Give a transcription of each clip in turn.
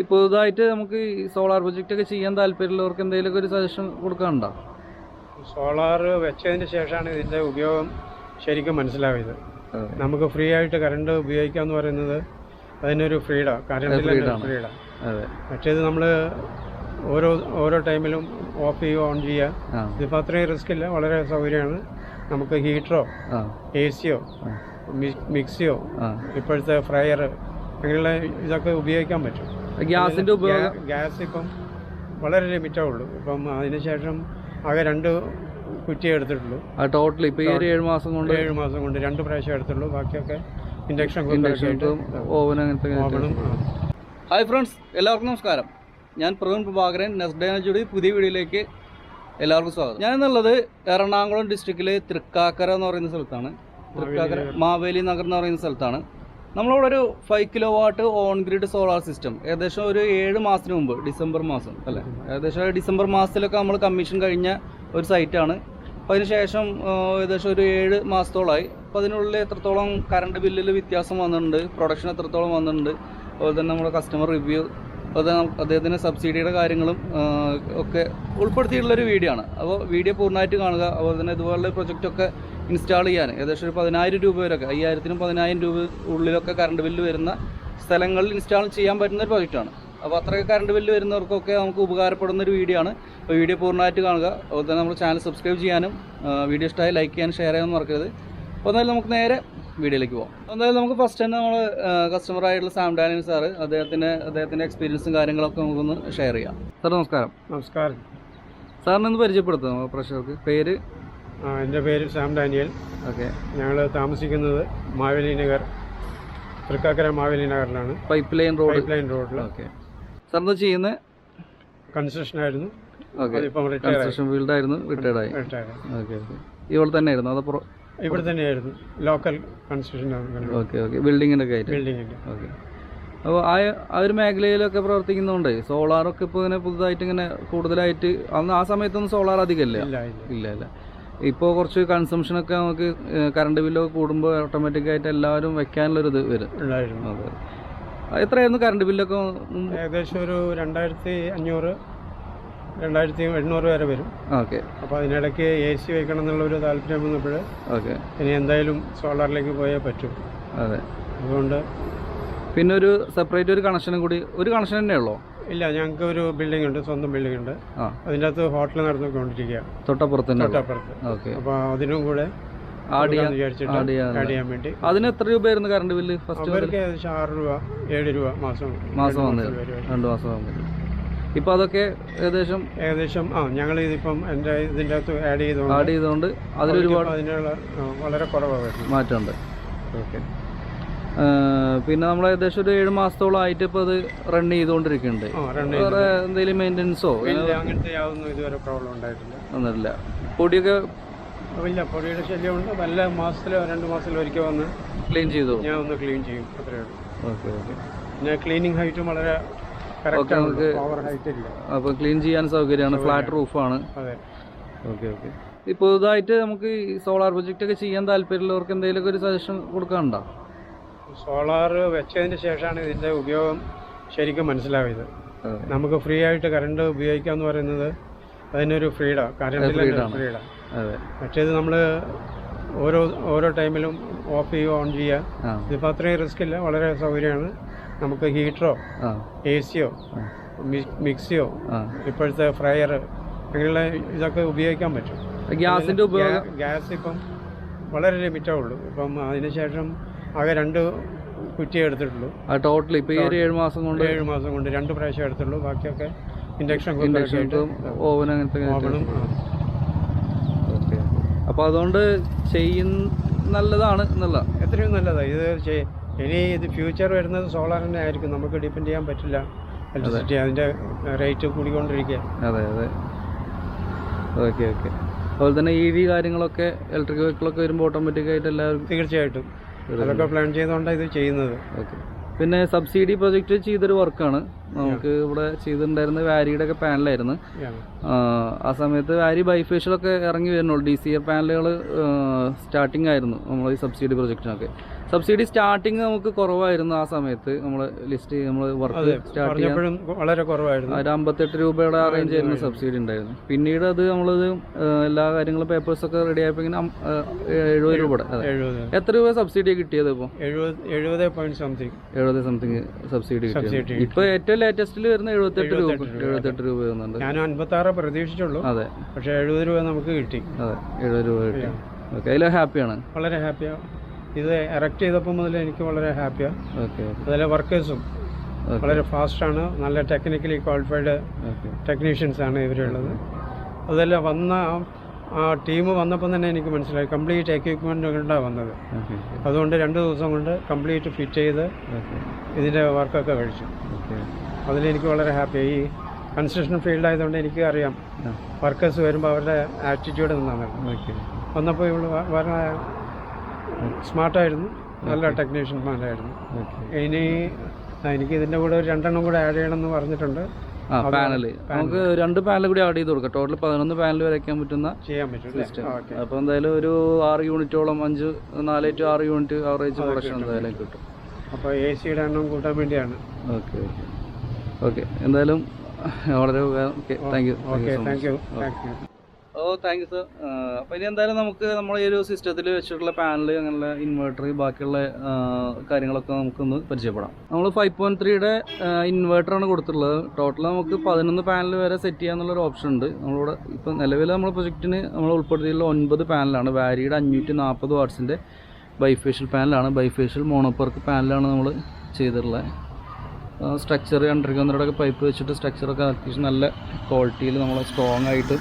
ഈ ഇതായിട്ട് നമുക്ക് ഈ സോളാർ പ്രൊജക്റ്റ് ഒക്കെ ചെയ്യാൻ താല്പര്യമുള്ളവർക്ക് എന്തെങ്കിലുമൊക്കെ ഒരു സജഷൻ കൊടുക്കാനുണ്ടോ? സോളാർ വെച്ചതിന് ശേഷമാണ് ഇതിന്റെ ഉപയോഗം ശരിക്കും മനസ്സിലായത്. നമുക്ക് ഫ്രീ ആയിട്ട് കറണ്ട് ഉപയോഗിക്കുക എന്ന് പറയുന്നത് അതിനൊരു ഫ്രീഡാണ് കറണ്ട് freedom ആണ്. ഫ്രീഡാണ് മറ്റേത് നമ്മൾ ഓരോ ഓരോ ടൈമിലും ഓഫ് ചെയ്യുക ഓൺ ചെയ്യുക ഇതിപ്പോൾ അത്രയും റിസ്ക് ഇല്ല വളരെ സൗകര്യമാണ്. നമുക്ക് ഹീറ്ററോ എ സിയോ മിക്സിയോ ഇപ്പോഴത്തെ ഫ്രയർ അങ്ങനെയുള്ള ഇതൊക്കെ ഉപയോഗിക്കാൻ പറ്റും. ഗ്യാസിന്റെ ഉപയോഗം. ഗ്യാസ് ഇപ്പം വളരെ ലിമിറ്റേ ഉള്ളൂ ഇപ്പം അതിനുശേഷം ആകെ രണ്ട് കുറ്റി എടുത്തിട്ടുള്ളൂ. ആ ടോട്ടൽ ഇപ്പൊ ഈ ഒരു ഏഴ് മാസം കൊണ്ട് ഏഴ് മാസം കൊണ്ട് രണ്ട് പ്രാവശ്യം എടുത്തുള്ളൂ ബാക്കിയൊക്കെ ഇൻഡക്ഷൻ ഇൻഡക്ഷൻ ഓവൻ അങ്ങനത്തെ ഹായ് ഫ്രണ്ട്സ് എല്ലാവർക്കും നമസ്കാരം. ഞാൻ പ്രവീൺ പ്രഭാകരൻ നെസ്ഡേ എനർജിയുടെ പുതിയ വീഡിയോയിലേക്ക് എല്ലാവർക്കും സ്വാഗതം. ഞാൻ എന്നുള്ളത് എറണാകുളം ഡിസ്ട്രിക്റ്റിലെ തൃക്കാക്കര എന്ന് പറയുന്ന സ്ഥലത്താണ്. തൃക്കാക്കര മാവേലി നഗർ എന്ന് പറയുന്ന സ്ഥലത്താണ്. നമ്മളിവിടെ ഒരു five kilo watt on grid solar system ഏകദേശം ഒരു ഏഴ് മാസത്തിന് മുമ്പ് ഡിസംബർ മാസം അല്ലേ? ഏകദേശം ഡിസംബർ മാസത്തിലൊക്കെ നമ്മൾ കമ്മീഷൻ കഴിഞ്ഞ ഒരു സൈറ്റാണ് അപ്പോൾ അതിന് ശേഷം ഏകദേശം ഒരു ഏഴ് മാസത്തോളമായി അപ്പോൾ അതിനുള്ളിൽ എത്രത്തോളം കറണ്ട് ബില്ലിൽ വ്യത്യാസം വന്നിട്ടുണ്ട് പ്രൊഡക്ഷൻ എത്രത്തോളം വന്നിട്ടുണ്ട് അതുപോലെ തന്നെ നമ്മുടെ കസ്റ്റമർ റിവ്യൂ അതുപോലെ അദ്ദേഹത്തിന്റെ സബ്സിഡിയുടെ കാര്യങ്ങളും ഒക്കെ ഉൾപ്പെടുത്തിയിട്ടുള്ളൊരു വീഡിയോ ആണ്. അപ്പോൾ വീഡിയോ പൂർണമായിട്ട് കാണുക അതുപോലെ തന്നെ ഇതുപോലുള്ള പ്രൊജക്റ്റൊക്കെ ഇൻസ്റ്റാൾ ചെയ്യാൻ. ഏകദേശം ഒരു പതിനായിരം രൂപ വരെയൊക്കെ അയ്യായിരത്തിനും പതിനായിരം രൂപ ഉള്ളിലൊക്കെ കറണ്ട് ബില്ല് വരുന്ന സ്ഥലങ്ങളിൽ ഇൻസ്റ്റാൾ ചെയ്യാൻ പറ്റുന്ന ഒരു പ്രോജക്റ്റാണ്. അപ്പോൾ അത്രയൊക്കെ കറണ്ട് ബില്ല് വരുന്നവർക്കൊക്കെ നമുക്ക് ഉപകാരപ്പെടുന്ന ഒരു വീഡിയോ ആണ്. അപ്പോൾ വീഡിയോ പൂർണമായിട്ട് കാണുക. അതുപോലെ തന്നെ നമ്മുടെ ചാനൽ സബ്സ്ക്രൈബ് ചെയ്യാനും വീഡിയോ ഇഷ്ടമായി ലൈക്ക് ചെയ്യാനും ഷെയർ ചെയ്യാനും മറക്കരുത്. അപ്പോൾ എന്തായാലും നമുക്ക് നേരെ വീഡിയോയിലേക്ക് പോകാം എന്തായാലും നമുക്ക് ഫസ്റ്റ് തന്നെ നമ്മൾ കസ്റ്റമർ ആയിട്ടുള്ള സാം ഡാനിയൽ സാറ് അദ്ദേഹത്തിന്റെ അദ്ദേഹത്തിന്റെ എക്സ്പീരിയൻസും കാര്യങ്ങളൊക്കെ നമുക്കൊന്ന് ഷെയർ ചെയ്യാം. സാർ നമസ്കാരം. നമസ്കാരം. സാറിനെ ഒന്ന് പരിചയപ്പെടുത്താം പ്രഷർക്ക്. പേര്? എന്റെ പേര് സാം ഡാനിയൽ. ഓക്കെ. ഞങ്ങൾ താമസിക്കുന്നത് Maveli Nagar Thrikkakara Maveli നഗറിലാണ്. Pipe line road. Pipe line റോഡിൽ ഓക്കെ. സാർ എന്താ ചെയ്യുന്നത് കൺസ്ട്രക്ഷൻ ആയിരുന്നു. ഓക്കെ. കൺസ്ട്രക്ഷൻ ഫീൽഡായിരുന്നു റിട്ടയർഡ് ആയി. Okay okay. ഇവിടെ തന്നെ ആയിരുന്നു അത് ഇവിടെ തന്നെയായിരുന്നു. Local construction okay okay. ബിൽഡിങ്ങിന്റെ ഒക്കെ ആയിട്ട്. ബിൽഡിങ്ങിന്റെ ഓക്കെ. അപ്പോൾ ആ ആ ഒരു മേഖലയിലൊക്കെ പ്രവർത്തിക്കുന്നതുകൊണ്ട് സോളാറൊക്കെ ഇപ്പോൾ ഇങ്ങനെ പുതുതായിട്ട് ഇങ്ങനെ കൂടുതലായിട്ട് അന്ന് ആ സമയത്തൊന്നും സോളാർ അധികമില്ല ഇല്ല ഇല്ല. ഇപ്പോൾ കുറച്ച് കൺസംഷനൊക്കെ നമുക്ക് കറണ്ട് ബില്ലൊക്കെ കൂടുമ്പോൾ ഓട്ടോമാറ്റിക്കായിട്ട് എല്ലാവരും വെക്കാനുള്ളൊരു ഇത് വരും. അതെ. എത്രയായിരുന്നു കറണ്ട് ബില്ലൊക്കെ ഏകദേശം ഒരു രണ്ടായിരത്തി അഞ്ഞൂറ് രണ്ടായിരത്തി എണ്ണൂറ് വരെ വരും. ഓക്കെ. അപ്പോൾ അതിനിടയ്ക്ക് എ സി വയ്ക്കണം എന്നുള്ളൊരു താല്പര്യം വന്നപ്പോൾ ഓക്കെ. ഇനി എന്തായാലും സോളാറിലേക്ക് പോയേ പറ്റും. അതെ. അതുകൊണ്ട് പിന്നെ ഒരു സെപ്പറേറ്റ് ഒരു കണക്ഷനും കൂടി ഒരു കണക്ഷൻ തന്നെ ഉള്ളോ ഇല്ല ഞങ്ങൾക്ക് ഒരു ബിൽഡിംഗ് ഉണ്ട് സ്വന്തം ബിൽഡിംഗ് ഉണ്ട് ആ. അതിന്റെ അകത്ത് ഹോട്ടൽ നടന്നുകൊണ്ടിരിക്കുകയാണ് തൊട്ടപ്പുറത്ത് തന്നെ തൊട്ടപ്പുറത്ത്. ഓക്കെ. അപ്പോൾ അതിനും കൂടെ ആഡ് ചെയ്യാൻ വിചാരിച്ചിട്ട് ആഡ് ആഡ് ചെയ്യാൻ വേണ്ടി. അതിന് എത്ര രൂപയായിരുന്നു കറണ്ട് ബില്ല്? ഫസ്റ്റ് അവർക്ക് ഏകദേശം ആറ് രൂപ ഏഴ് രൂപ മാസം മാസം രണ്ട് വന്നത്. രണ്ട് മാസം വന്നത്. ഇപ്പം അതൊക്കെ ഏകദേശം ഏകദേശം ആ ഞങ്ങൾ ഇതിപ്പം എന്റെ ഇതിന്റെ അകത്ത് ആഡ് ചെയ്തുകൊണ്ട് ആഡ് ചെയ്തുകൊണ്ട് അതിലൊരുപാട് അതിനുള്ള വളരെ കുറവാണ് മാറ്റമുണ്ട്. ഓക്കെ. പിന്നെ നമ്മൾ ഏകദേശം ഒരു ഏഴ് മാസത്തോളം ആയിട്ട് ഇപ്പോൾ അത് റൺ ചെയ്തുകൊണ്ടിരിക്കുന്നുണ്ട്. വേറെ എന്തെങ്കിലും മെയിന്റെനൻസോ അങ്ങനത്തെ യാതൊന്നും ഇതുവരെ പ്രോബ്ലം ഉണ്ടായിട്ടില്ല. ഒന്നുമില്ല പൊടിയൊക്കെ ഇല്ല പൊടിയുടെ ശല്യമുണ്ട്. നല്ല മാസത്തിലോ രണ്ട് മാസത്തിലോ ഒരിക്കൽ വന്ന് ക്ലീൻ ചെയ്തു? ഞാൻ ഒന്ന് ക്ലീൻ ചെയ്യും. അത്രയേ ഉള്ളൂ. Okay okay. പിന്നെ ക്ലീനിങ് ഹൈറ്റും വളരെ ഓവർ ഇല്ല. അപ്പോൾ ക്ലീൻ ചെയ്യാൻ സൗകര്യമാണ്. ഫ്ലാറ്റ് റൂഫാണ് അതെ. Okay okay. ഈ പുതുതായിട്ട് നമുക്ക് സോളാർ പ്രൊജക്റ്റ് ഒക്കെ ചെയ്യാൻ താല്പര്യമുള്ളവർക്ക് എന്തെങ്കിലും ഒരു സജഷൻ കൊടുക്കാനുണ്ടോ? സോളാർ വെച്ചതിന് ശേഷമാണ് ഇതിന്റെ ഉപയോഗം ശരിക്കും മനസ്സിലായത്. നമുക്ക് ഫ്രീ ആയിട്ട് കറണ്ട് ഉപയോഗിക്കുക എന്ന് പറയുന്നത് അതിനൊരു ഫ്രീഡാ കറണ്ട് freedom പക്ഷേ ഇത് മറ്റേത് നമ്മൾ ഓരോ ഓരോ ടൈമിലും ഓഫ് ചെയ്യുക ഓൺ ചെയ്യുക ഇതിപ്പോൾ അത്രയും റിസ്ക് ഇല്ല. വളരെ സൗകര്യമാണ്. നമുക്ക് ഹീറ്ററോ എ സിയോ മിക്സിയോ ഇപ്പോഴത്തെ ഫ്രയർ അങ്ങനെയുള്ള ഇതൊക്കെ ഉപയോഗിക്കാൻ പറ്റും. ഗ്യാസിന്റെ ഉപയോഗം? ഗ്യാസ് ഇപ്പം വളരെ ലിമിറ്റേ ഉള്ളൂ. ഇപ്പം അതിന് ശേഷം ആകെ രണ്ട് കുറ്റിയെ എടുത്തിട്ടുള്ളൂ. ആ ടോട്ടൽ ഇപ്പോൾ ഈ ഒരു ഏഴ് മാസം കൊണ്ട് ഏഴ് മാസം കൊണ്ട് രണ്ട് പ്രാവശ്യം എടുത്തുള്ളൂ ബാക്കിയൊക്കെ ഇൻഡക്ഷൻ ഇൻഡക്ഷൻ ഓവൻ അങ്ങനത്തെ ഓവണും ഓക്കെ അപ്പോൾ അതുകൊണ്ട് ചെയ്യുന്ന നല്ലതാണ് എന്നുള്ള. എത്രയും നല്ലതാണ് ഇത് ഇനി ഇത് ഫ്യൂച്ചർ വരുന്നത് സോളാർ തന്നെ ആയിരിക്കും. നമുക്ക് ഡിപ്പെൻഡ് ചെയ്യാൻ പറ്റില്ല. ഇലക്ട്രിസിറ്റി അതിന്റെ റേറ്റ് കൂടിക്കൊണ്ടിരിക്കുക അതെ അതെ. ഓക്കെ ഓക്കെ അതുപോലെ തന്നെ ഇ വി കാര്യങ്ങളൊക്കെ ഇലക്ട്രിക് വെഹിക്കിളൊക്കെ വരുമ്പോൾ ഓട്ടോമാറ്റിക്കായിട്ട് എല്ലാവരും എല്ലാവർക്കും തീർച്ചയായിട്ടും. അതൊക്കെ പ്ലാൻ ചെയ്തുകൊണ്ടാണ് ഇത് ചെയ്യുന്നത്. ഓക്കെ. പിന്നെ സബ്സിഡി പ്രൊജക്റ്റ് ചെയ്തൊരു വർക്കാണ്. നമുക്ക് ഇവിടെ ചെയ്തിട്ടുണ്ടായിരുന്ന വാരിയുടെ ഒക്കെ പാനലായിരുന്നു. ആ സമയത്ത് വാരി ബൈഫേഷ്യലൊക്കെ ഇറങ്ങി വരുന്നുള്ളൂ. ഡി സി എ പാനലുകൾ സ്റ്റാർട്ടിംഗ് ആയിരുന്നു നമ്മൾ ഈ സബ്സിഡി പ്രൊജക്റ്റിനൊക്കെ സബ്സിഡി സ്റ്റാർട്ടിങ് നമുക്ക് കുറവായിരുന്നു ആ സമയത്ത്. നമ്മൾ ലിസ്റ്റ് നമ്മൾ വർക്ക് സ്റ്റാർട്ട് ചെയ്യാൻ പറഞ്ഞപ്പോഴും വളരെ കുറവായിരുന്നു. ഒരു അമ്പത്തെട്ട് രൂപയുടെ ആ റേഞ്ച് ആയിരുന്നു സബ്സിഡി ഉണ്ടായിരുന്നു. പിന്നീട് അത് നമ്മളത് എല്ലാ കാര്യങ്ങളും പേപ്പേഴ്സ് ഒക്കെ റെഡി ആയപ്പോൾ ഇങ്ങനെ എഴുപത് രൂപയുടെ എഴുപത്. എത്ര രൂപ സബ്സിഡി കിട്ടിയത് ഇപ്പോൾ എഴുപത് പോയിന്റ് സംതിങ് എഴുപത് സംതിങ് സബ്സിഡി കിട്ടി. ഇപ്പൊ ഏറ്റവും ലേറ്റസ്റ്റിൽ വരുന്ന എഴുപത്തെട്ട് രൂപ എഴുപത്തെട്ട് രൂപ. വരുന്നുണ്ട്. ഞാൻ അൻപത്തി പ്രതീക്ഷിച്ചുള്ളൂ. അതെ. പക്ഷെ എഴുപത് രൂപ നമുക്ക് കിട്ടി. അതെ എഴുപത് രൂപ കിട്ടി. ഓക്കെ അതിൽ ഹാപ്പിയാണ് വളരെ ഹാപ്പിയാണ് ഇത് എറക്ട് ചെയ്തപ്പോൾ മുതൽ എനിക്ക് വളരെ ഹാപ്പിയാണ് ഓക്കെ അതിലെ വർക്കേഴ്സും വളരെ ഫാസ്റ്റാണ് നല്ല ടെക്നിക്കലി ക്വാളിഫൈഡ് ടെക്നീഷ്യൻസാണ് ടെക്നീഷ്യൻസ് ആണ് ഇവരുള്ളത്. അതല്ല വന്ന ആ- ടീം വന്നപ്പോൾ തന്നെ എനിക്ക് മനസ്സിലായി. കംപ്ലീറ്റ് എക്യുപ്മെന്റ് കൊണ്ടാണ് വന്നത്. അതുകൊണ്ട് രണ്ട് ദിവസം കൊണ്ട് കംപ്ലീറ്റ് ഫിറ്റ് ചെയ്ത് ഇതിന്റെ വർക്കൊക്കെ കഴിച്ചു. അതിലെനിക്ക് വളരെ ഹാപ്പി ഈ കൺസ്ട്രക്ഷൻ ഫീൽഡ് ആയതുകൊണ്ട് എനിക്ക് അറിയാം. വർക്കേഴ്സ് വരുമ്പോൾ അവരുടെ ആറ്റിറ്റ്യൂഡ് നിന്നാണ് ഓക്കെ വന്നപ്പോൾ ഇവിടെ വളരെ സ്മാർട്ടായിരുന്നു. നല്ല ടെക്നീഷ്യന്മാരായിരുന്നു ഇനി എനിക്ക് ഇതിന്റെ കൂടെ ഒരു രണ്ടെണ്ണം കൂടെ ആഡ് ചെയ്യണമെന്ന് പറഞ്ഞിട്ടുണ്ട്. ആ പാനൽ നമുക്ക് രണ്ട് പാനൽ കൂടി ആഡ് ചെയ്ത് കൊടുക്കാം. ടോട്ടൽ പതിനൊന്ന് പാനൽ വരയ്ക്കാൻ പറ്റുന്ന ചെയ്യാൻ പറ്റും? അപ്പോൾ എന്തായാലും ഒരു ആറ് യൂണിറ്റോളം അഞ്ച് നാല് ടു ആറ് യൂണിറ്റ് ആവറേജ് പ്രൊഡക്ഷൻ എന്തായാലും കിട്ടും. അപ്പോൾ എ സിയുടെ എണ്ണം കൂട്ടാൻ വേണ്ടിയാണ്. ഓക്കെ ഓക്കെ ഓക്കെ എന്തായാലും വളരെ thank you thank you oh thank you sir അപ്പോൾ ഇനി എന്തായാലും നമുക്ക് നമ്മുടെ ഈ ഒരു സിസ്റ്റത്തിൽ വെച്ചിട്ടുള്ള പാനൽ അങ്ങനെയുള്ള ഇൻവേർട്ടർ ബാക്കിയുള്ള കാര്യങ്ങളൊക്കെ നമുക്കൊന്ന് പരിചയപ്പെടാം. നമ്മൾ ഫൈവ് പോയിന്റ് ത്രീയുടെ ഇൻവേർട്ടറാണ് കൊടുത്തിട്ടുള്ളത്. ടോട്ടൽ നമുക്ക് പതിനൊന്ന് പാനൽ വരെ സെറ്റ് ചെയ്യാന്നുള്ളൊരു ഓപ്ഷൻ ഉണ്ട്. നമ്മളിവിടെ ഇപ്പോൾ നിലവിൽ നമ്മൾ പ്രൊജക്റ്റിന് നമ്മൾ ഉൾപ്പെടുത്തിയിട്ടുള്ള ഒൻപത് പാനലാണ് വാരിയുടെ അഞ്ഞൂറ്റി നാൽപ്പത് വാട്ട്സിന്റെ ബൈഫേഷ്യൽ പാനലാണ് ബൈഫേഷ്യൽ മോണോപ്പർക്ക് പാനലാണ് നമ്മൾ ചെയ്തിട്ടുള്ളത്. സ്ട്രക്ചർ അണ്ടർഗ്രൗണ്ടൊക്കെ പൈപ്പ് വെച്ചിട്ട് സ്ട്രക്ചറൊക്കെ അത്യാവശ്യം നല്ല ക്വാളിറ്റിയിൽ നമ്മൾ സ്ട്രോങ് ആയിട്ട്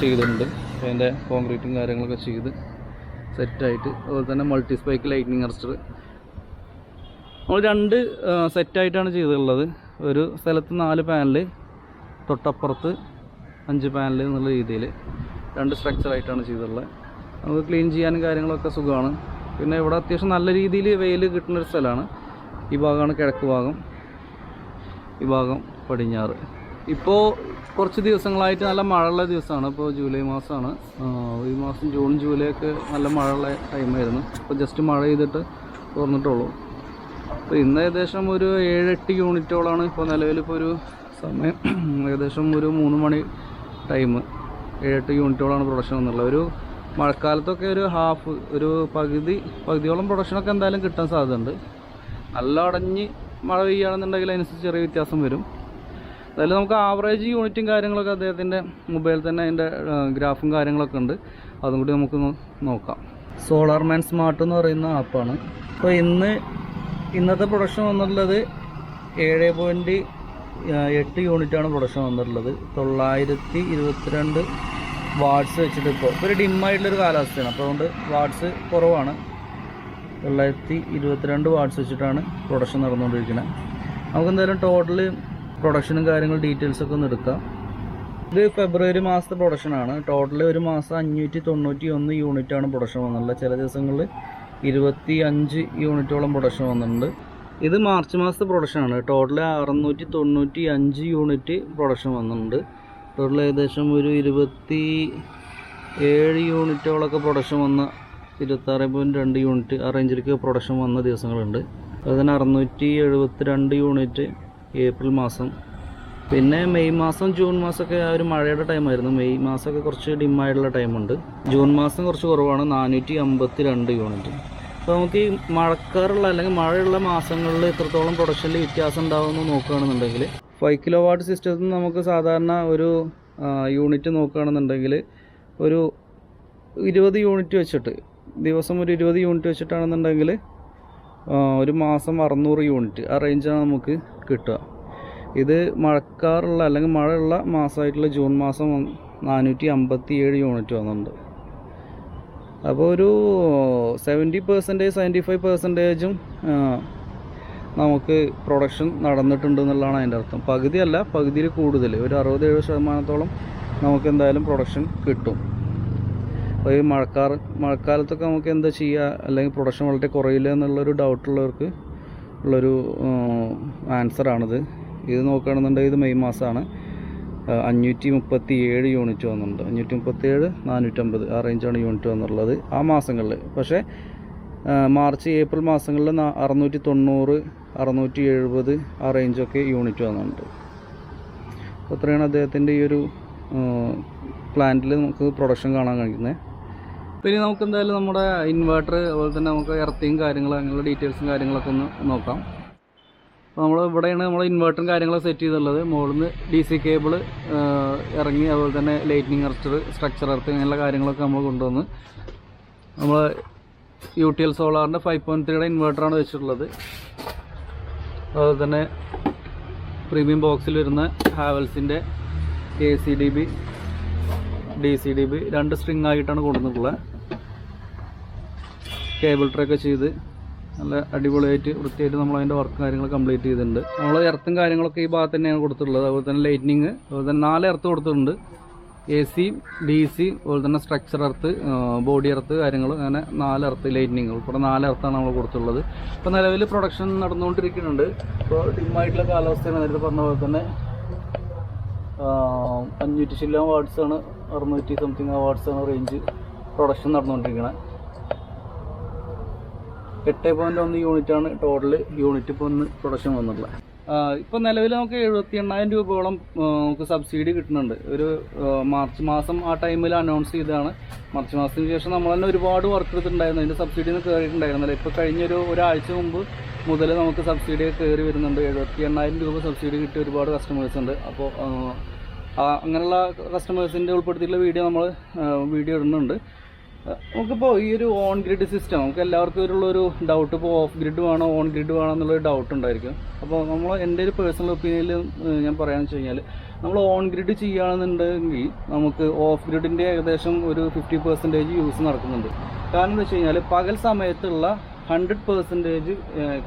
ചെയ്തിട്ടുണ്ട്. അതിന്റെ കോൺക്രീറ്റും കാര്യങ്ങളൊക്കെ ചെയ്ത് സെറ്റായിട്ട് അതുപോലെ തന്നെ മൾട്ടി സ്പൈക്ക് ലൈറ്റിനിങ് അറസ്റ്റർ നമ്മൾ രണ്ട് സെറ്റായിട്ടാണ് ചെയ്തിട്ടുള്ളത്. ഒരു സ്ഥലത്ത് നാല് പാനൽ തൊട്ടപ്പുറത്ത് അഞ്ച് പാനൽ എന്നുള്ള രീതിയിൽ രണ്ട് സ്ട്രക്ചറായിട്ടാണ് ചെയ്തിട്ടുള്ളത്. നമുക്ക് ക്ലീൻ ചെയ്യാനും കാര്യങ്ങളൊക്കെ സുഖമാണ്. പിന്നെ ഇവിടെ അത്യാവശ്യം നല്ല രീതിയിൽ വെയിൽ കിട്ടുന്ന ഒരു സ്ഥലമാണ്. ഈ ഭാഗമാണ് കിഴക്ക് ഭാഗം. ഈ ഭാഗം പടിഞ്ഞാറ്. ഇപ്പോൾ കുറച്ച് ദിവസങ്ങളായിട്ട് നല്ല മഴയുള്ള ദിവസമാണ്. ഇപ്പോൾ ജൂലൈ മാസമാണ്. ഈ മാസം ജൂൺ ജൂലൈ ഒക്കെ നല്ല മഴയുള്ള ടൈമായിരുന്നു ഇപ്പോൾ ജസ്റ്റ് മഴ ചെയ്തിട്ട് തുറന്നിട്ടുള്ളൂ. അപ്പോൾ ഇന്ന് ഏകദേശം ഒരു ഏഴെട്ട് യൂണിറ്റോളാണ് ഇപ്പോൾ നിലവിലിപ്പോൾ ഒരു സമയം. ഏകദേശം ഒരു മൂന്ന് മണി ടൈം ഏഴെട്ട് യൂണിറ്റോളാണ് പ്രൊഡക്ഷൻ വന്നുള്ളത് ഒരു മഴക്കാലത്തൊക്കെ ഒരു ഹാഫ് ഒരു പകുതി പകുതിയോളം പ്രൊഡക്ഷനൊക്കെ എന്തായാലും കിട്ടാൻ സാധ്യതയുണ്ട്. നല്ല അടഞ്ഞ് മഴ പെയ്യുകയാണെന്നുണ്ടെങ്കിൽ അതിനനുസരിച്ച് ചെറിയ വ്യത്യാസം വരും. അതായത് നമുക്ക് ആവറേജ് യൂണിറ്റും കാര്യങ്ങളൊക്കെ അദ്ദേഹത്തിന്റെ മൊബൈലിൽ തന്നെ അതിന്റെ ഗ്രാഫും കാര്യങ്ങളൊക്കെ ഉണ്ട്. അതും കൂടി നമുക്ക് നോക്കാം. സോളാർ മാൻ സ്മാർട്ട് എന്ന് പറയുന്ന ആപ്പാണ് അപ്പോൾ ഇന്ന് ഇന്നത്തെ പ്രൊഡക്ഷൻ വന്നിട്ടുള്ളത് ഏഴ് പോയിന്റ് എട്ട് യൂണിറ്റാണ് പ്രൊഡക്ഷൻ വന്നിട്ടുള്ളത്. തൊള്ളായിരത്തി ഇരുപത്തിരണ്ട് വാട്ട്സ് വെച്ചിട്ട് ഇപ്പോൾ ഒരു ഡിമ്മായിട്ടുള്ളൊരു കാലാവസ്ഥയാണ്. അപ്പോൾ അതുകൊണ്ട് വാട്ട്സ് കുറവാണ്. തൊള്ളായിരത്തി ഇരുപത്തിരണ്ട് വാട്ട്സ് വെച്ചിട്ടാണ് പ്രൊഡക്ഷൻ നടന്നുകൊണ്ടിരിക്കുന്നത്. നമുക്കെന്തായാലും ടോട്ടൽ പ്രൊഡക്ഷനും കാര്യങ്ങളും ഡീറ്റെയിൽസ് ഒക്കെ ഒന്ന് എടുക്കാം. ഇത് ഫെബ്രുവരി മാസത്തെ പ്രൊഡക്ഷനാണ് ടോട്ടൽ ഒരു മാസം അഞ്ഞൂറ്റി തൊണ്ണൂറ്റി ഒന്ന് യൂണിറ്റാണ് പ്രൊഡക്ഷൻ വന്നിട്ടുള്ളത്. ചില ദിവസങ്ങളിൽ ഇരുപത്തി അഞ്ച് യൂണിറ്റോളം പ്രൊഡക്ഷൻ വന്നിട്ടുണ്ട്. ഇത് മാർച്ച് മാസത്തെ പ്രൊഡക്ഷനാണ് ടോട്ടൽ അറുന്നൂറ്റി തൊണ്ണൂറ്റി അഞ്ച് യൂണിറ്റ് പ്രൊഡക്ഷൻ വന്നിട്ടുണ്ട്. ടോട്ടൽ ഏകദേശം ഒരു ഇരുപത്തി ഏഴ് യൂണിറ്റോളൊക്കെ പ്രൊഡക്ഷൻ വന്ന ഇരുപത്താറ് പോയിന്റ് രണ്ട് യൂണിറ്റ് ആ റേഞ്ചിലേക്ക് പ്രൊഡക്ഷൻ വന്ന ദിവസങ്ങളുണ്ട്. അതുപോലെ തന്നെ അറുന്നൂറ്റി എഴുപത്തി രണ്ട് യൂണിറ്റ് ഏപ്രിൽ മാസം. പിന്നെ മെയ് മാസം ജൂൺ മാസമൊക്കെ ആ ഒരു മഴയുടെ ടൈമായിരുന്നു മെയ് മാസമൊക്കെ കുറച്ച് ഡിമ്മായിട്ടുള്ള ടൈമുണ്ട് ജൂൺ മാസം കുറച്ച് കുറവാണ് നാനൂറ്റി അമ്പത്തി രണ്ട് യൂണിറ്റ് അപ്പോൾ നമുക്ക് ഈ മഴക്കാറുള്ള അല്ലെങ്കിൽ മഴയുള്ള മാസങ്ങളിൽ എത്രത്തോളം പ്രൊഡക്ഷനിൽ വ്യത്യാസം ഉണ്ടാകുമെന്ന് നോക്കുകയാണെന്നുണ്ടെങ്കിൽ ഫൈവ് കിലോ വാട്ട് സിസ്റ്റത്തിൽ നമുക്ക് സാധാരണ ഒരു യൂണിറ്റ് നോക്കുകയാണെന്നുണ്ടെങ്കിൽ ഒരു ഇരുപത് യൂണിറ്റ് വെച്ചിട്ട് ദിവസം ഒരു ഇരുപത് യൂണിറ്റ് വെച്ചിട്ടാണെന്നുണ്ടെങ്കിൽ ഒരു മാസം അറുന്നൂറ് യൂണിറ്റ് ആ റേഞ്ചാണ് നമുക്ക് കിട്ടുക. ഇത് മഴക്കാറുള്ള അല്ലെങ്കിൽ മഴയുള്ള മാസമായിട്ടുള്ള ജൂൺ മാസം നാനൂറ്റി അമ്പത്തി ഏഴ് യൂണിറ്റ് വന്നിട്ടുണ്ട്. അപ്പോൾ ഒരു സെവന്റി പെർസെന്റേജ് സെവന്റി ഫൈവ് പെർസെന്റേജും നമുക്ക് പ്രൊഡക്ഷൻ നടന്നിട്ടുണ്ട് എന്നുള്ളതാണ് അതിന്റെ അർത്ഥം. പകുതിയല്ല പകുതിയിൽ കൂടുതൽ. ഒരു അറുപത് എഴുപത് ശതമാനത്തോളം നമുക്ക് എന്തായാലും പ്രൊഡക്ഷൻ കിട്ടും. അപ്പോൾ ഈ മഴക്കാർ മഴക്കാലത്തൊക്കെ നമുക്ക് എന്താ ചെയ്യുക? അല്ലെങ്കിൽ പ്രൊഡക്ഷൻ വളരെ കുറയില്ല എന്നുള്ളൊരു ഡൗട്ടുള്ളവർക്ക് ഉള്ളൊരു ആൻസറാണിത് ഇത് നോക്കുകയാണെന്നുണ്ടെങ്കിൽ ഇത് മെയ് മാസമാണ്. അഞ്ഞൂറ്റി മുപ്പത്തി ഏഴ് യൂണിറ്റ് വന്നിട്ടുണ്ട്. അഞ്ഞൂറ്റി മുപ്പത്തി ഏഴ് നാനൂറ്റമ്പത് ആ റേഞ്ചാണ് യൂണിറ്റ് വന്നിട്ടുള്ളത് ആ മാസങ്ങളിൽ. പക്ഷേ മാർച്ച് ഏപ്രിൽ മാസങ്ങളിൽ അറുന്നൂറ്റി തൊണ്ണൂറ് അറുന്നൂറ്റി എഴുപത് ആ റേഞ്ചൊക്കെ യൂണിറ്റ് വന്നിട്ടുണ്ട്. അപ്പോൾ അത്രയാണ് അദ്ദേഹത്തിന്റെ ഈ ഒരു പ്ലാന്റിൽ നമുക്ക് പ്രൊഡക്ഷൻ കാണാൻ കഴിയുന്നത്. പിന്നെ നമുക്ക് എന്തായാലും നമ്മുടെ ഇൻവേർട്ടർ അതുപോലെ തന്നെ നമുക്ക് എർത്തിങ് കാര്യങ്ങളും അങ്ങനെയുള്ള ഡീറ്റെയിൽസും കാര്യങ്ങളൊക്കെ ഒന്ന് നോക്കാം. അപ്പോൾ നമ്മൾ ഇവിടെയാണ് നമ്മൾ ഇൻവേർട്ടറും കാര്യങ്ങളൊക്കെ സെറ്റ് ചെയ്തിട്ടുള്ളത് മുകളിൽ നിന്ന് ഡി സി കേബിൾ ഇറങ്ങി അതുപോലെ തന്നെ ലൈറ്റിനിങ് അർച്ചർ സ്ട്രക്ചർ എർത്ത് അങ്ങനെയുള്ള കാര്യങ്ങളൊക്കെ നമ്മൾ കൊണ്ടുവന്ന് നമ്മൾ യു ടി എൽ സോളാറിന്റെ ഫൈവ് പോയിന്റ് ത്രീയുടെ ഇൻവേർട്ടറാണ് വെച്ചിട്ടുള്ളത്. അതുപോലെ തന്നെ പ്രീമിയം ബോക്സിൽ വരുന്ന ഹാവൽസിന്റെ K C D B D C D B രണ്ട് സ്ട്രിങ് ആയിട്ടാണ് കൊണ്ടുവന്നിട്ടുള്ളത്. കേബിൾ ട്രേ ഒക്കെ ചെയ്ത് നല്ല അടിപൊളിയായിട്ട് വൃത്തിയായിട്ട് നമ്മൾ അതിന്റെ വർക്ക് കാര്യങ്ങൾ കംപ്ലീറ്റ് ചെയ്തിട്ടുണ്ട്. നമ്മൾ എർത്തും കാര്യങ്ങളൊക്കെ ഈ ഭാഗത്ത് തന്നെയാണ് കൊടുത്തിട്ടുള്ളത്. അതുപോലെ തന്നെ ലൈറ്റിനിങ് അതുപോലെ തന്നെ നാല് എർത്ത് കൊടുത്തിട്ടുണ്ട്. എ സി ഡി സി അതുപോലെ തന്നെ സ്ട്രക്ചർ എർത്ത് ബോഡി എർത്ത് കാര്യങ്ങൾ അങ്ങനെ നാല് എർത്ത് ലൈറ്റിനിങ് ഉൾപ്പെടെ നാല് എർത്താണ് നമ്മൾ കൊടുത്തുള്ളത് ഇപ്പോൾ നിലവിൽ പ്രൊഡക്ഷൻ നടന്നുകൊണ്ടിരിക്കുന്നുണ്ട്. ഇപ്പോൾ ഡിമായിട്ടുള്ള കാലാവസ്ഥയാണ് നേരത്തെ പറഞ്ഞ പോലെ തന്നെ. അഞ്ഞൂറ്റി ചില്ലാം വാർഡ്സാണ് അറുന്നൂറ്റി സംതിങ് വാട്ട്സ് ആണ് റേഞ്ച് പ്രൊഡക്ഷൻ നടന്നുകൊണ്ടിരിക്കുന്നത് എട്ട് പോയിന്റ് ഒന്ന് യൂണിറ്റ് ആണ് ടോട്ടൽ യൂണിറ്റ് ഇപ്പോൾ ഒന്ന് പ്രൊഡക്ഷൻ വന്നിട്ടുള്ളത്. ഇപ്പോൾ നിലവിൽ നമുക്ക് എഴുപത്തി എണ്ണായിരം രൂപയോളം നമുക്ക് സബ്സിഡി കിട്ടുന്നുണ്ട്. ഒരു മാർച്ച് മാസം ആ ടൈമിൽ അനൗൺസ് ചെയ്തതാണ്. മാർച്ച് മാസത്തിന് ശേഷം നമ്മൾ തന്നെ ഒരുപാട് വർക്ക് എടുത്തിട്ടുണ്ടായിരുന്നു. അതിന്റെ സബ്സിഡി ഒന്നും കയറിയിട്ടുണ്ടായിരുന്നില്ല ഇപ്പോൾ കഴിഞ്ഞൊരു ഒരാഴ്ച മുമ്പ് മുതൽ നമുക്ക് സബ്സിഡി കയറി വരുന്നുണ്ട്. എഴുപത്തി എണ്ണായിരം രൂപ സബ്സിഡി കിട്ടി ഒരുപാട് കസ്റ്റമേഴ്സ് ഉണ്ട്. അപ്പോൾ അങ്ങനെയുള്ള കസ്റ്റമേഴ്സിന്റെ ഉൾപ്പെടുത്തിയിട്ടുള്ള വീഡിയോ നമ്മൾ വീഡിയോ ഇടുന്നുണ്ട്. നമുക്കിപ്പോൾ ഈ ഒരു ഓൺ ഗ്രിഡ് സിസ്റ്റം നമുക്ക് എല്ലാവർക്കും ഒരു ഡൗട്ട് ഇപ്പോൾ ഓഫ് ഗ്രിഡ് വേണോ ഓൺ ഗ്രിഡ് വേണോ എന്നുള്ളൊരു ഡൗട്ട് ഉണ്ടായിരിക്കും. അപ്പോൾ നമ്മൾ എന്റെ ഒരു പേഴ്സണൽ ഒപ്പീനിയനിൽ ഞാൻ പറയാമെന്ന് വെച്ച് കഴിഞ്ഞാൽ നമ്മൾ ഓൺ ഗ്രിഡ് ചെയ്യുകയാണെന്നുണ്ടെങ്കിൽ നമുക്ക് ഓഫ് ഗ്രിഡിന്റെ ഏകദേശം ഒരു ഫിഫ്റ്റി പെർസെന്റേജ് യൂസ് നടക്കുന്നുണ്ട്. കാരണം എന്താ വെച്ച് കഴിഞ്ഞാൽ പകൽ സമയത്തുള്ള ഹൺഡ്രഡ് പെർസെന്റേജ്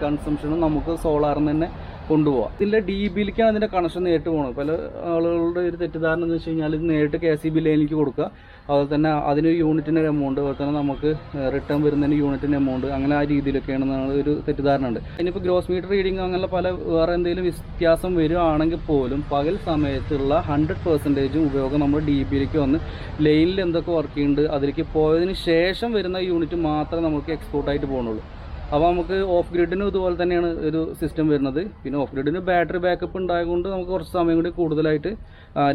കൺസംഷനും നമുക്ക് സോളാറിൽ തന്നെ കൊണ്ടുപോകാം ഇതിന്റെ ഡി ബിയിലേക്കാണ് അതിന്റെ കണക്ഷൻ നേരിട്ട് പോകുന്നത് പല ആളുകളുടെ ഒരു തെറ്റിദ്ധാരണ എന്ന് വെച്ച് കഴിഞ്ഞാൽ ഇത് നേരിട്ട് കെ സി ബി ലൈനിലേക്ക് കൊടുക്കുക. അതുപോലെ തന്നെ അതിന് യൂണിറ്റിന് ഒരു എമൗണ്ട് അതുപോലെ തന്നെ നമുക്ക് റിട്ടേൺ വരുന്നതിന് യൂണിറ്റിന് എമൗണ്ട് അങ്ങനെ ആ രീതിയിലൊക്കെയാണെന്നാണ് ഒരു തെറ്റിദ്ധാരണ ഉണ്ട്. ഇനിയിപ്പോൾ ഗ്രോസ് മീറ്റർ റീഡിംഗ് അങ്ങനെയുള്ള പല വേറെ എന്തെങ്കിലും വ്യത്യാസം വരികയാണെങ്കിൽ പോലും പകൽ സമയത്തുള്ള ഹൺഡ്രഡ് പെർസെന്റേജും ഉപയോഗം നമ്മൾ ഡി ബിയിലേക്ക് വന്ന് ലൈനിൽ എന്തൊക്കെ വർക്ക് ചെയ്യുന്നുണ്ട് അതിലേക്ക് പോയതിന് ശേഷം വരുന്ന യൂണിറ്റ് മാത്രമേ നമുക്ക് എക്സ്പോർട്ടായിട്ട് പോകുന്നുള്ളൂ. അപ്പോൾ നമുക്ക് ഓഫ് ഗ്രിഡിനും ഇതുപോലെ തന്നെയാണ് ഒരു സിസ്റ്റം വരുന്നത്. പിന്നെ ഓഫ് ഗ്രിഡിന് ബാറ്ററി ബാക്കപ്പ് ഉണ്ടായതുകൊണ്ട് നമുക്ക് കുറച്ച് സമയം കൂടി കൂടുതലായിട്ട്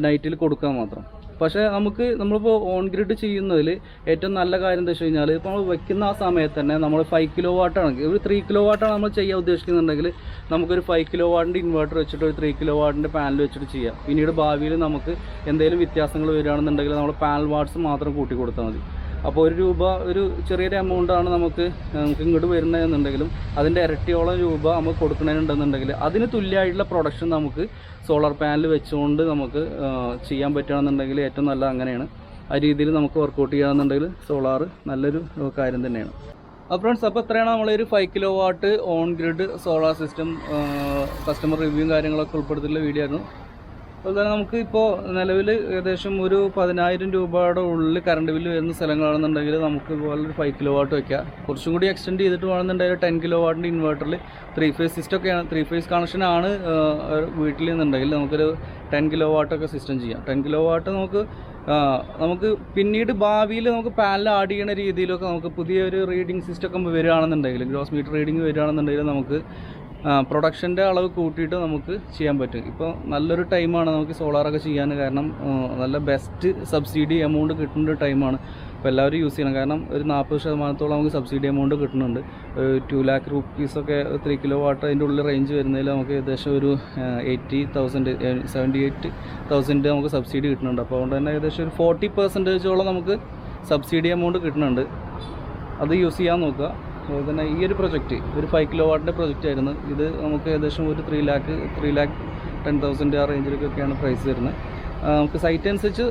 നൈറ്റിൽ കൊടുക്കാൻ മാത്രം. പക്ഷേ നമുക്ക് നമ്മളിപ്പോൾ ഓൺ ഗ്രിഡ് ചെയ്യുന്നതിൽ ഏറ്റവും നല്ല കാര്യം എന്താ വെച്ച് കഴിഞ്ഞാൽ ഇപ്പോൾ നമ്മൾ വെക്കുന്ന ആ സമയത്ത് തന്നെ നമ്മൾ ഫൈവ് കിലോ വാട്ടാണെങ്കിൽ ഒരു ത്രീ കിലോ വാട്ടാണ് നമ്മൾ ചെയ്യാൻ ഉദ്ദേശിക്കുന്നുണ്ടെങ്കിൽ നമുക്കൊരു ഫൈവ് കിലോ വാട്ടിന്റെ ഇൻവെർട്ടർ വെച്ചിട്ട് ഒരു ത്രീ കിലോ വാട്ടിന്റെ പാനൽ വെച്ചിട്ട് ചെയ്യാം. പിന്നീട് ഭാവിയിൽ നമുക്ക് എന്തെങ്കിലും വ്യത്യാസങ്ങൾ വരികയാണെന്നുണ്ടെങ്കിൽ നമ്മൾ പാനൽ വാട്ട്സ് മാത്രം കൂട്ടി കൊടുത്താൽ മതി. അപ്പോൾ ഒരു രൂപ ഒരു ചെറിയൊരു എമൗണ്ട് ആണ് നമുക്ക് നമുക്ക് ഇങ്ങോട്ട് വരുന്നതെന്നുണ്ടെങ്കിലും അതിന്റെ ഇരട്ടിയോളം രൂപ നമുക്ക് കൊടുക്കണമെന്നുണ്ടെന്നുണ്ടെങ്കിൽ അതിന് തുല്യമായിട്ടുള്ള പ്രൊഡക്ഷൻ നമുക്ക് സോളാർ പാനൽ വെച്ചുകൊണ്ട് നമുക്ക് ചെയ്യാൻ പറ്റുകയാണെന്നുണ്ടെങ്കിൽ ഏറ്റവും നല്ല അങ്ങനെയാണ്. ആ രീതിയിൽ നമുക്ക് വർക്കൗട്ട് ചെയ്യുകയാണെന്നുണ്ടെങ്കിൽ സോളാർ നല്ലൊരു കാര്യം തന്നെയാണ്. അപ്പോൾ ഫ്രണ്ട്സ് അപ്പോൾ എത്രയാണ് നമ്മളൊരു five kilo watt on grid solar system customer റിവ്യൂവും കാര്യങ്ങളൊക്കെ ഉൾപ്പെടുത്തിയിട്ടുള്ള വീഡിയോ ആയിരുന്നു. അതുപോലെ തന്നെ നമുക്ക് ഇപ്പോൾ നിലവിൽ ഏകദേശം ഒരു പതിനായിരം രൂപയുടെ ഉള്ളിൽ കറണ്ട് ബില്ല് വരുന്ന സ്ഥലങ്ങളാണെന്നുണ്ടെങ്കിൽ നമുക്ക് ഇതുപോലെ ഒരു ഫൈവ് കിലോ വാട്ട് വയ്ക്കാം കുറച്ചും കൂടി എക്സ്റ്റെൻഡ് ചെയ്തിട്ട് വേണമെന്നുണ്ടെങ്കിൽ ടെൻ കിലോ വാട്ടിന്റെ ഇൻവേർട്ടറിൽ ത്രീ ഫേസ് സിസ്റ്റം ഒക്കെയാണ് ത്രീ ഫേസ് കണക്ഷനാണ് വീട്ടിൽ നിന്നുണ്ടെങ്കിൽ നമുക്കൊരു ടെൻ കിലോ വാട്ടൊക്കെ സിസ്റ്റം ചെയ്യാം. ടെൻ കിലോ വാട്ട് നമുക്ക് നമുക്ക് പിന്നീട് ഭാവിയിൽ നമുക്ക് പാനൽ ആഡ് ചെയ്യുന്ന രീതിയിലൊക്കെ നമുക്ക് പുതിയൊരു റീഡിംഗ് സിസ്റ്റം ഒക്കെ വരികയാണെന്നുണ്ടെങ്കിൽ ഗ്രോസ് മീറ്റർ റീഡിംഗ് വരികയാണെന്നുണ്ടെങ്കിൽ നമുക്ക് പ്രൊഡക്ഷന്റെ അളവ് കൂട്ടിയിട്ട് നമുക്ക് ചെയ്യാൻ പറ്റും. ഇപ്പോൾ നല്ലൊരു ടൈമാണ് നമുക്ക് സോളാറൊക്കെ ചെയ്യാൻ. കാരണം നല്ല ബെസ്റ്റ് സബ്സിഡി എമൗണ്ട് കിട്ടുന്ന ഒരു ടൈമാണ് അപ്പോൾ എല്ലാവരും യൂസ് ചെയ്യണം. കാരണം ഒരു നാൽപ്പത് ശതമാനത്തോളം നമുക്ക് സബ്സിഡി എമൗണ്ട് കിട്ടുന്നുണ്ട്. ടു ലാക്ക് റുപ്പീസൊക്കെ ത്രീ കിലോ വാട്ട് അതിന്റെ ഉള്ളിൽ റേഞ്ച് വരുന്നതിൽ നമുക്ക് ഏകദേശം ഒരു eighty thousand seventy eight thousand നമുക്ക് സബ്സിഡി കിട്ടുന്നുണ്ട്. അപ്പോൾ അതുകൊണ്ട് തന്നെ ഏകദേശം ഒരു ഫോർട്ടി പെർസെന്റേജോളം നമുക്ക് സബ്സിഡി എമൗണ്ട് കിട്ടുന്നുണ്ട്. അത് യൂസ് ചെയ്യാൻ നോക്കുക. അതുപോലെ തന്നെ ഈ ഒരു പ്രൊജക്റ്റ് ഒരു ഫൈവ് കിലോ വാട്ടിന്റെ പ്രൊജക്റ്റ് ആയിരുന്നു. ഇത് നമുക്ക് ഏകദേശം ഒരു three lakh three lakh ten thousand ആ റേഞ്ചിലേക്കൊക്കെയാണ് പ്രൈസ് വരുന്നത്. നമുക്ക് സൈറ്റ് അനുസരിച്ച്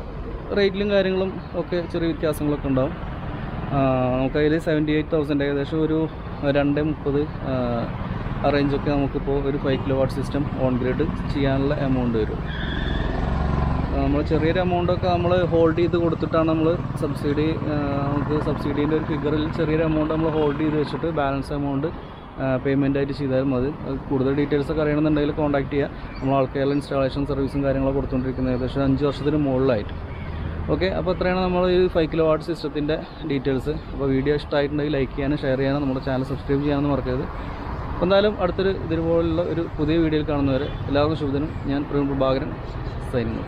റേറ്റിലും കാര്യങ്ങളും ഒക്കെ ചെറിയ വ്യത്യാസങ്ങളൊക്കെ ഉണ്ടാവും. നമുക്കതിൽ സെവന്റി എയ്റ്റ് തൗസൻഡ് ഏകദേശം ഒരു രണ്ട് മുപ്പത് ആ റേഞ്ചൊക്കെ നമുക്കിപ്പോൾ ഒരു five kilo watt system on grid ചെയ്യാനുള്ള എമൗണ്ട് വരും. നമ്മൾ ചെറിയൊരു എമൗണ്ടൊക്കെ നമ്മൾ ഹോൾഡ് ചെയ്ത് കൊടുത്തിട്ടാണ് നമ്മൾ സബ്സിഡി നമുക്ക് സബ്സിഡീന്റെ ഒരു ഫിഗറിൽ ചെറിയൊരു എമൗണ്ട് നമ്മൾ ഹോൾഡ് ചെയ്ത് വെച്ചിട്ട് ബാലൻസ് എമൗണ്ട് പേയ്മെന്റ് ആയിട്ട് ചെയ്താൽ മതി. കൂടുതൽ ഡീറ്റെയിൽസ് ഒക്കെ അറിയണമെന്നുണ്ടെങ്കിൽ കോൺടാക്ട് ചെയ്യുക നമ്മൾ ആൾക്കാരുടെ ഇൻസ്റ്റാളേഷൻ സർവീസും കാര്യങ്ങളൊക്കെ കൊടുത്തുകൊണ്ടിരിക്കുന്നത് ഏകദേശം അഞ്ച് വർഷത്തിന് മുകളിലായിട്ട്. ഓക്കെ അപ്പോൾ അത്രയാണ് നമ്മൾ ഈ ഫൈവ് കിലോ വാട്ട് സിസ്റ്റത്തിന്റെ ഡീറ്റെയിൽസ് അപ്പോൾ വീഡിയോ ഇഷ്ടമായിട്ടുണ്ടെങ്കിൽ ലൈക്ക് ചെയ്യാനും ഷെയർ ചെയ്യാനും നമ്മുടെ ചാനൽ സബ്സ്ക്രൈബ് ചെയ്യാനൊന്നും മറക്കരുത്. അപ്പോൾ എന്തായാലും അടുത്തൊരു ഇതുപോലുള്ള ഒരു പുതിയ വീഡിയോയിൽ കാണുന്നവരെ എല്ലാവർക്കും ശുഭദിനം. ഞാൻ പ്രവീൺ പ്രഭാകരൻ സൈനിങ്